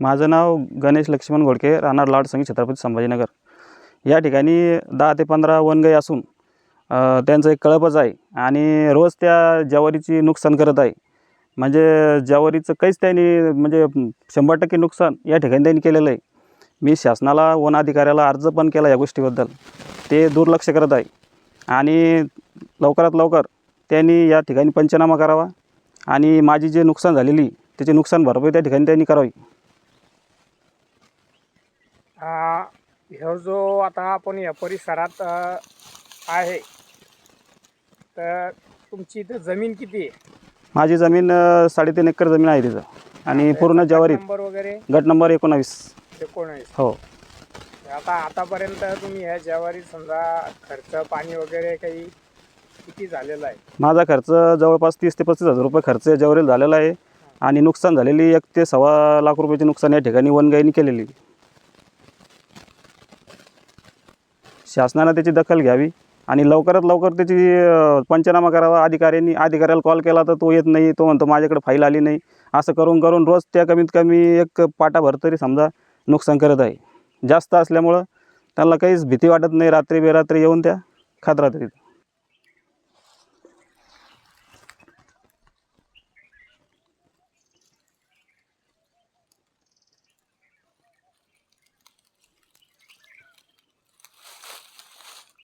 माझं नाव गणेश लक्ष्मण घोडके राहणार लाडसंगी छत्रपती संभाजीनगर. या ठिकाणी दहा ते पंधरा वनगाई असून त्यांचं एक कळपच आहे आणि रोज त्या ज्वारीची नुकसान करत आहे. म्हणजे ज्वारीचं काहीच त्यांनी म्हणजे शंभर टक्के नुकसान या ठिकाणी त्यांनी केलेलं आहे. मी शासनाला वन अधिकाऱ्याला अर्ज पण केला या गोष्टीबद्दल. ते दुर्लक्ष करत आहे. आणि लवकरात लवकर त्यांनी या ठिकाणी पंचनामा करावा आणि माझी जे नुकसान झालेली त्याची नुकसान भरपाई त्या ठिकाणी त्यांनी करावी. ह्यो जो आता आपण या परिसरात आहे तर तुमची इथं जमीन किती आहे? माझी जमीन अ, साडेतीन एकर जमीन आहे तिथं. आणि पूर्ण ज्वारीत. नंबर वगैरे? गट नंबर एकोणावीस. एकोणीस हो. आता आतापर्यंत तुम्ही ह्या ज्वारी समजा खर्च पाणी वगैरे काही किती झालेलं आहे? माझा खर्च जवळपास तीस ते पस्तीस हजार रुपये खर्च ज्वारीला झालेला आहे. आणि नुकसान झालेली एक ते सव्वा लाख रुपयाची नुकसान या ठिकाणी वनगाईनी केलेली. शासनानं त्याची दखल घ्यावी आणि लवकरात लवकर त्याची पंचनामा करावा. अधिकाऱ्यांनी अधिकाऱ्याला कॉल केला तर तो येत नाही तो म्हणतो माझ्याकडे फाईल आली नाही. असं करून करून रोज त्या कमीत कमी एक पाटाभर तरी समजा नुकसान करत आहे. जास्त असल्यामुळं त्यांना काहीच भीती वाटत नाही रात्री बेरात्री येऊन त्या खात राहतात तिथं